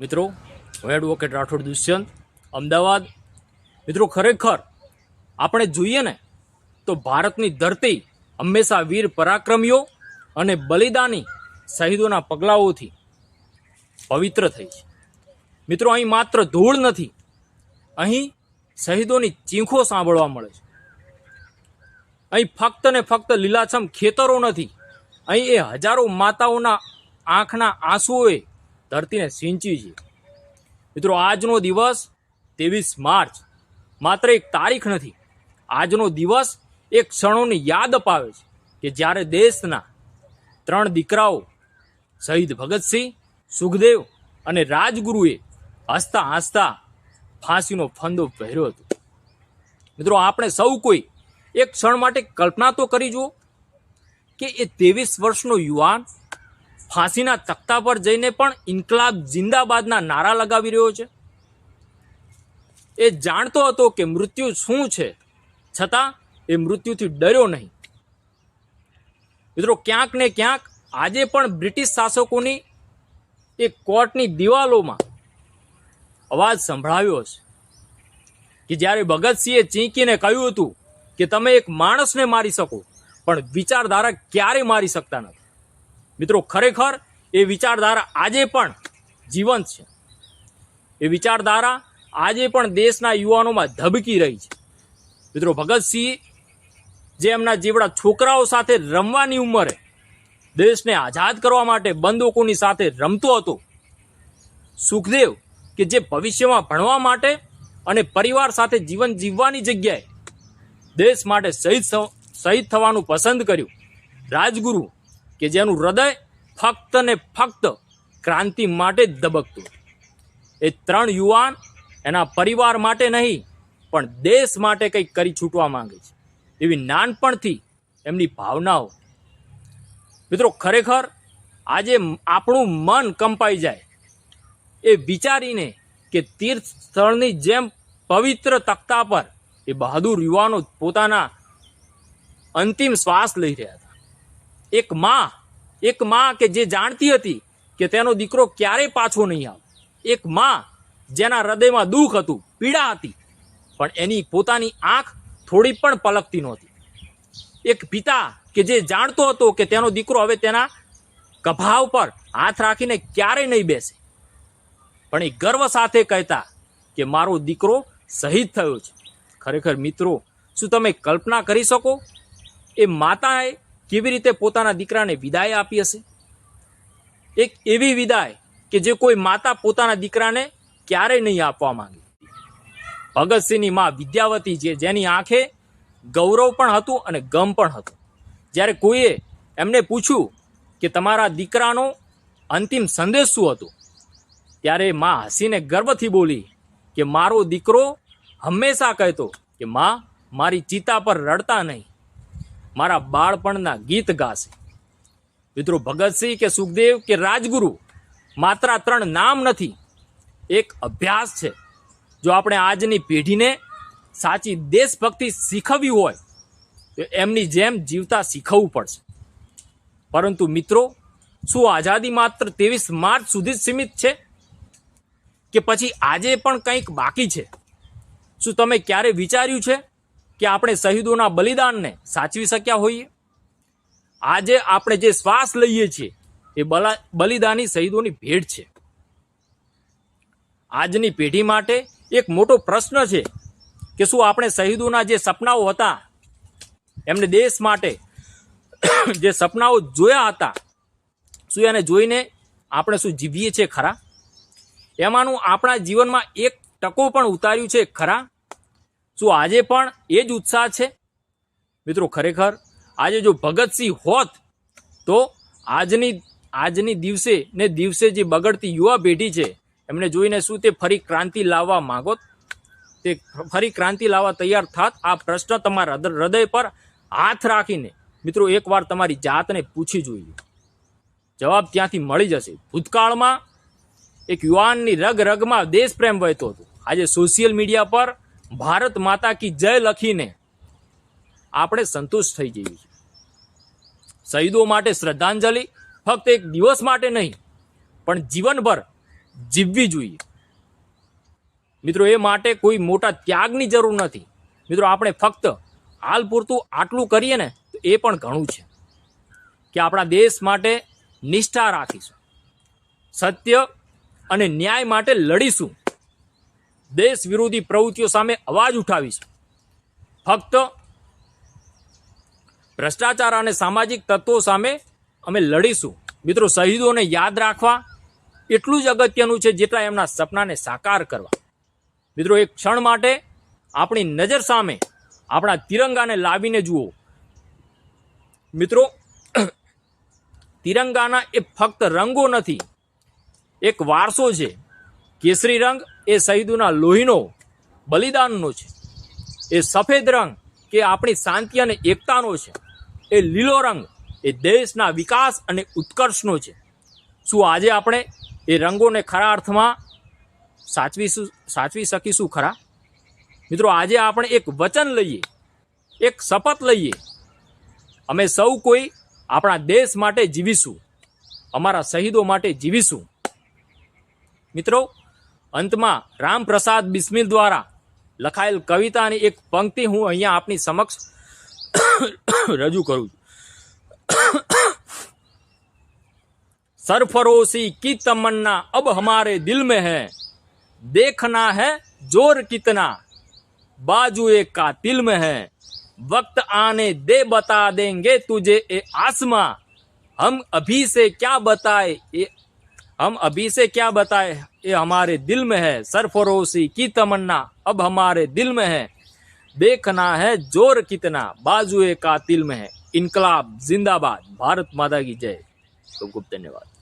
મિત્રો, હું એડવોકેટ રાઠોડ દુષ્યંત, અમદાવાદ. મિત્રો, ખરેખર આપણે જોઈએ ને, તો ભારતની ધરતી હંમેશા વીર પરાક્રમીઓ અને બલિદાની શહીદોના પગલાઓથી પવિત્ર થઈ છે. મિત્રો, અહીં માત્ર ધૂળ નથી, અહીં શહીદોની ચીંખો સાંભળવા મળે છે. અહીં ફક્ત ને ફક્ત લીલાછમ ખેતરો નથી, અહીં એ હજારો માતાઓના આંખના આંસુઓએ ધરતીને સિંચી છે. મિત્રો, આજનો દિવસ ત્રેવીસ માર્ચ. માત્ર એક તારીખ નથી. આજનો દિવસ એક ક્ષણોની યાદ અપાવે છે કે જ્યારે દેશના ત્રણ દીકરાઓ, શહીદ ભગતસિંહ, સુખદેવ અને રાજગુરુએ હસતા હસતા ફાંસીનો ફંદો પહેર્યો હતો. મિત્રો, આપણે સૌ કોઈ એક ક્ષણ માટે કલ્પના તો કરી જુઓ કે એ ત્રેવીસ વર્ષનો યુવાન ફાંસીના તખ્તા પર જઈને પણ ઇન્કલાબ જિંદાબાદના નારા લગાવી રહ્યો છે. એ જાણતો હતો કે મૃત્યુ શું છે. છતાં એ મૃત્યુથી ડર્યો નહીં. મિત્રો, ક્યાંક ને ક્યાંક આજે પણ બ્રિટિશ શાસકોની એ કોર્ટની દિવાલોમાં અવાજ સંભળાવ્યો છે કે જ્યારે ભગતસિંહે ચીંકીને કહ્યું હતું કે તમે એક માણસને મારી શકો, પણ વિચારધારા ક્યારે મારી શકતા નથી. મિત્રો, ખરેખર એ વિચારધારા આજે પણ જીવંત છે. એ વિચારધારા આજે પણ દેશના યુવાનોમાં ધબકી રહી છે. મિત્રો, ભગતસિંહ જે એમના જેવડા છોકરાઓ સાથે રમવાની ઉંમરે દેશને આઝાદ કરવા માટે બંદૂકોની સાથે રમતો હતો, સુખદેવ કે જે ભવિષ્યમાં ભણવા માટે અને પરિવાર સાથે જીવન જીવવાની જગ્યાએ દેશ માટે શહીદ શહીદ થવાનું પસંદ કર્યું. રાજગુરુ કે જેનું હૃદય ફક્ત ને ફક્ત ક્રાંતિ માટે જ ધબકતું. એ ત્રણ યુવાન એના પરિવાર માટે નહીં, પણ દેશ માટે કંઈક કરી છૂટવા માંગે છે. એવી નાનપણથી એમની ભાવનાઓ. મિત્રો, ખરેખર આજે આપણું મન કંપાઈ જાય એ વિચારીને કે તીર્થ સ્થળની જેમ પવિત્ર તખ્તા પર એ બહાદુર યુવાનો પોતાના અંતિમ શ્વાસ લઈ રહ્યા હતા એક માં એક માં કે જે જાણતી હતી કે તેનો દીકરો ક્યારે પાછો નહીં આવે. એક માં જેના હૃદયમાં દુઃખ હતું, પીડા હતી, પણ એની પોતાની આંખ થોડી પણ પલકતી નહોતી. એક પિતા કે જે જાણતો હતો કે તેનો દીકરો હવે તેના કભાવ પર હાથ રાખીને ક્યારેય નહીં બેસે. પણ એ ગર્વ સાથે કહેતા કે મારો દીકરો શહીદ થયો છે. ખરેખર મિત્રો, શું તમે કલ્પના કરી શકો? એ માતાએ કેવી રીતે પોતાના દીકરાને વિદાય આપી હશે? એક એવી વિદાય કે જે કોઈ માતા પોતાના દીકરાને ક્યારેય નહીં આપવા માંગે. ભગતસિંહની માં વિદ્યાવતી છે જેની આંખે ગૌરવ પણ હતું અને ગમ પણ હતું. જ્યારે કોઈએ એમને પૂછ્યું કે તમારા દીકરાનો અંતિમ સંદેશ શું હતો? ત્યારે માં હસીને ગર્વથી બોલી કે મારો દીકરો હંમેશા કહેતો કે, માં, મારી ચિતા પર રડતા નહીં. મારા બાળપણના ગીત ગાશે. મિત્રો ભગતસિંહ કે સુખદેવ કે રાજગુરુ માત્ર ત્રણ નામ નથી, એક અભ્યાસ છે. જો આપણે આજની પેઢીને સાચી દેશભક્તિ શીખવવી હોય, તો એમની જેમ જીવતા શીખવવું પડશે. પરંતુ મિત્રો, શું આઝાદી માત્ર ત્રેવીસ માર્ચ સુધી જ સીમિત છે? કે પછી આજે પણ કંઈક બાકી છે? શું તમે ક્યારે વિચાર્યું છે? કે આપણે શહીદોના બલિદાનને સાચવી શક્યા હોઈએ? આજે આપણે જે શ્વાસ લઈએ છીએ, એ બલા, બલિદાની શહીદોની ભેટ છે. આજની પેઢી માટે એક મોટો પ્રશ્ન છે કે શું આપણે શહીદોના જે સપનાઓ હતા, એમને દેશ માટે જે સપનાઓ જોયા હતા, શું એને જોઈને આપણે શું જીવીએ છીએ ખરા? એમાંનું આપણા જીવનમાં એક ટકો પણ ઉતાર્યું છે ખરા? શું આજે પણ એ જ ઉત્સાહ છે? મિત્રો, ખરેખર આજે જો ભગતસિંહ હોત, તો આજની આજની દિવસે ને દિવસે જે બગડતી યુવા પેઢી છે, એમને જોઈને શું તે ફરી ક્રાંતિ લાવવા માંગોત? તે ફરી ક્રાંતિ લાવવા તૈયાર થાત? આ પ્રશ્ન તમારા હૃદય પર હાથ રાખીને, મિત્રો, એકવાર તમારી જાતને પૂછી જોઈએ. જવાબ ત્યાંથી મળી જશે. ભૂતકાળમાં એક યુવાનની રગ રગમાં દેશ પ્રેમ વહેતો હતો. આજે સોશિયલ મીડિયા પર ભારત માતા કી જય લખીને આપણે સંતુષ્ટ થઈ જઈએ છીએ. શહીદો માટે શ્રદ્ધાંજલિ ફક્ત એક દિવસ માટે નહીં, પણ જીવનભર જીવવી જોઈએ. મિત્રો, એ માટે કોઈ મોટા ત્યાગની જરૂર નથી. મિત્રો, આપણે ફક્ત હાલ પૂરતું આટલું કરીએ ને, તો એ પણ ઘણું છે કે આપણા દેશ માટે નિષ્ઠા રાખીશું. સત્ય અને ન્યાય માટે લડીશું. દેશ વિરોધી પ્રવૃત્તિઓ સામે અવાજ ઉઠાવીશ. ફક્ત ભ્રષ્ટાચાર અને સામાજિક તત્વો સામે અમે લડીશું. મિત્રો, શહીદોને યાદ રાખવા એટલું જ અગત્યનું છે જેટલા એમના સપનાને સાકાર કરવા. મિત્રો, એક ક્ષણ માટે આપણી નજર સામે, આપણા તિરંગાને લાવીને જુઓ. મિત્રો, તિરંગાના એ ફક્ત રંગો નથી, એક વારસો છે. કેસરી રંગ એ શહીદોના લોહીનો બલિદાનનો છે. એ સફેદ રંગ કે આપણી શાંતિ અને એકતાનો છે. એ લીલો રંગ એ દેશના વિકાસ અને ઉત્કર્ષનો છે. શું આજે આપણે એ રંગોને ખરા અર્થમાં સાચવીશું, સાચવી શકીશું ખરા? મિત્રો, આજે આપણે એક વચન લઈએ, એક શપથ લઈએ. અમે સૌ કોઈ આપણા દેશ માટે જીવીશું, અમારા શહીદો માટે જીવીશું. મિત્રો અંતમાં રામપ્રસાદ બિસ્મિલ દ્વારા લખાયેલ કવિતાની એક પંક્તિ હું અહીંયા આપની સમક્ષ રજૂ કરું છું सरफरोशी की तमन्ना अब हमारे दिल में है देखना है जोर कितना बाजुए का तिल में है वक्त आने दे बता देंगे तुझे ए आसमां हम अभी से क्या बताए ये हम अभी से क्या बताए? ये हमारे दिल में है, सरफरोशी की तमन्ना। अब हमारे दिल में है। देखना है ज़ोर कितना, बाजुए का तिल में है। इनकलाब, जिंदाबाद। भारत माता की जय। खूब खूब धन्यवाद।